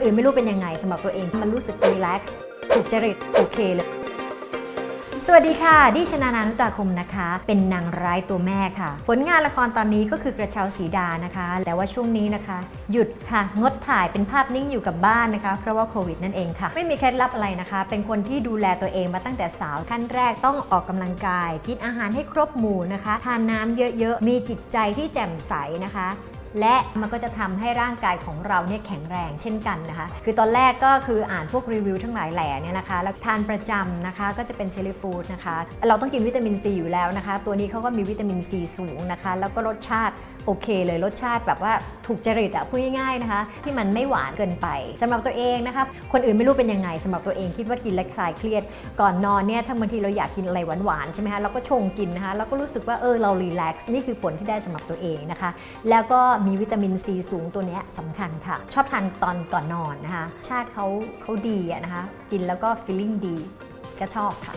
คนอื่นไม่รู้เป็นยังไงสำหรับตัวเองมันรู้สึกรีแลกซ์ถูกจริตโอเคเลยสวัสดีค่ะ ดิชนานานุตาคมนะคะ เป็นนางร้ายตัวแม่ค่ะ ผลงานละครตอนนี้ก็คือกระเช้าสีดานะคะ แต่ว่าช่วงนี้นะคะ หยุดค่ะ งดถ่ายเป็นภาพนิ่งอยู่กับบ้านนะคะ เพราะว่าโควิดนั่นเองค่ะ ไม่มีเคล็ดลับอะไรนะคะ เป็นคนที่ดูแลตัวเองมาตั้งแต่สาว ขั้นแรกต้องออกกำลังกาย กินอาหารให้ครบหมู่นะคะ ทานน้ำเยอะๆ มีจิตใจที่แจ่มใสนะคะ และมันก็จะทำให้ร่างกายของเราเนี่ยแข็งแรงเช่นกันนะคะ คือตอนแรกก็คืออ่านพวกรีวิวทั้งหลายแหล่เนี่ยนะคะ แล้วทานประจำนะคะก็จะเป็นเซริฟูดนะคะ เราต้องกินวิตามินซีอยู่แล้วนะคะ ตัวนี้เขาก็มีวิตามินซีสูงนะคะ แล้วก็รสชาติโอเคเลยรสชาติแบบว่าถูกจริตอะพูดง่ายๆนะคะ ที่มันไม่หวานเกินไปสำหรับตัวเองนะคะคนอื่นไม่รู้เป็นยังไงสำหรับตัวเองคิดว่ากินแล้วคลายเครียด ก่อนนอนเนี่ยถ้าบางทีเราอยากกินอะไรหวานๆใช่ไหมคะเราก็ชงกินนะคะแล้วก็รู้สึกว่าเออเรารีแลกซ์นี่คือผลที่ได้สำหรับตัวเองนะคะ แล้วก็มีวิตามินซีสูงตัวนี้สำคัญค่ะ ชอบทานตอนก่อนนอนนะคะ ชาติเขาเขาดีอะนะคะ กินแล้วก็ฟีลลิ่งดี ก็ชอบค่ะ